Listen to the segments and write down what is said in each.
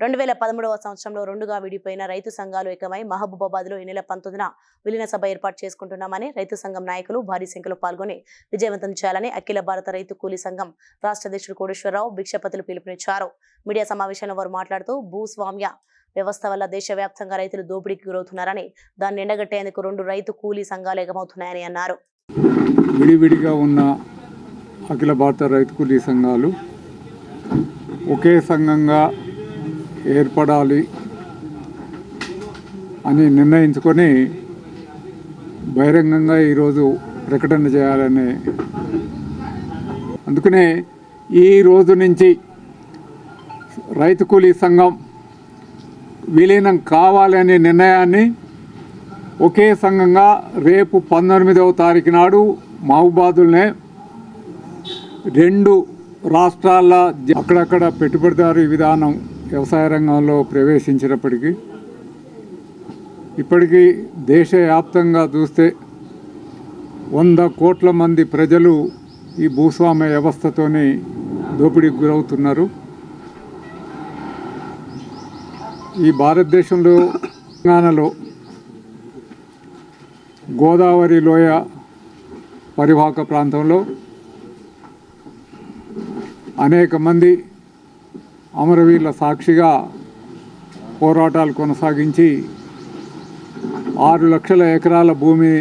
రెండు వేల పదమూడవ సంవత్సరంలో రెండుగా విడిపోయిన రైతు సంఘాలు ఏకమై మహబూబాబాద్లో ఈ నెల పంతొమ్మిదిన విలీన సభ ఏర్పాటు చేసుకుంటున్నామని రైతు సంఘం నాయకులు భారీ సంఖ్యలో పాల్గొని విజయవంతం చేయాలని అఖిల భారత రైతు కూలీ సంఘం రాష్ట్ర అధ్యక్షుడు కోటేశ్వరరావు భిక్షపతులు పిలుపునిచ్చారు. మీడియా సమావేశంలో వారు మాట్లాడుతూ భూస్వామ్య వ్యవస్థ వల్ల దేశవ్యాప్తంగా రైతులు దోపిడీకి గురవుతున్నారని దాన్ని ఎండగట్టేందుకు రెండు రైతు కూలీ సంఘాలు ఏకమవుతున్నాయని అన్నారు. విడివిడిగా ఉన్న అఖిల భారత రైతు కూలీ సంఘాలు ఒకే సంఘంగా ఏర్పడాలి అని నిర్ణయించుకొని బహిరంగంగా ఈరోజు ప్రకటన చేయాలని అందుకనే ఈ రోజు నుంచి రైతు కూలీ సంఘం విలీనం కావాలనే నిర్ణయాన్ని ఒకే సంఘంగా రేపు పంతొమ్మిదవ తారీఖు నాడు మహబూబాదుల్నే రెండు రాష్ట్రాల అక్కడక్కడ పెట్టుబడిదారు విధానం వ్యవసాయ రంగంలో ప్రవేశించినప్పటికీ ఇప్పటికీ దేశవ్యాప్తంగా చూస్తే వంద కోట్ల మంది ప్రజలు ఈ భూస్వామ్య వ్యవస్థతోని దోపిడీకి గురవుతున్నారు. ఈ భారతదేశంలో తెలంగాణలో గోదావరి లోయ పరివాహక ప్రాంతంలో అనేక మంది అమరవీరుల సాక్షిగా పోరాటాలు కొనసాగించి ఆరు లక్షల ఎకరాల భూమి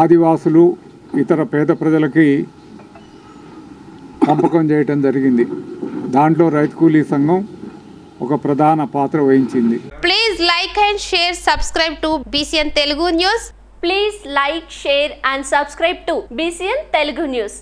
ఆదివాసులు ఇతర పేద ప్రజలకి పంపకం చేయటం జరిగింది. దాంట్లో రైతు కూలీ సంఘం ఒక ప్రధాన పాత్ర వహించింది. Please like and share subscribe to BCN Telugu news please like share and subscribe to BCN Telugu news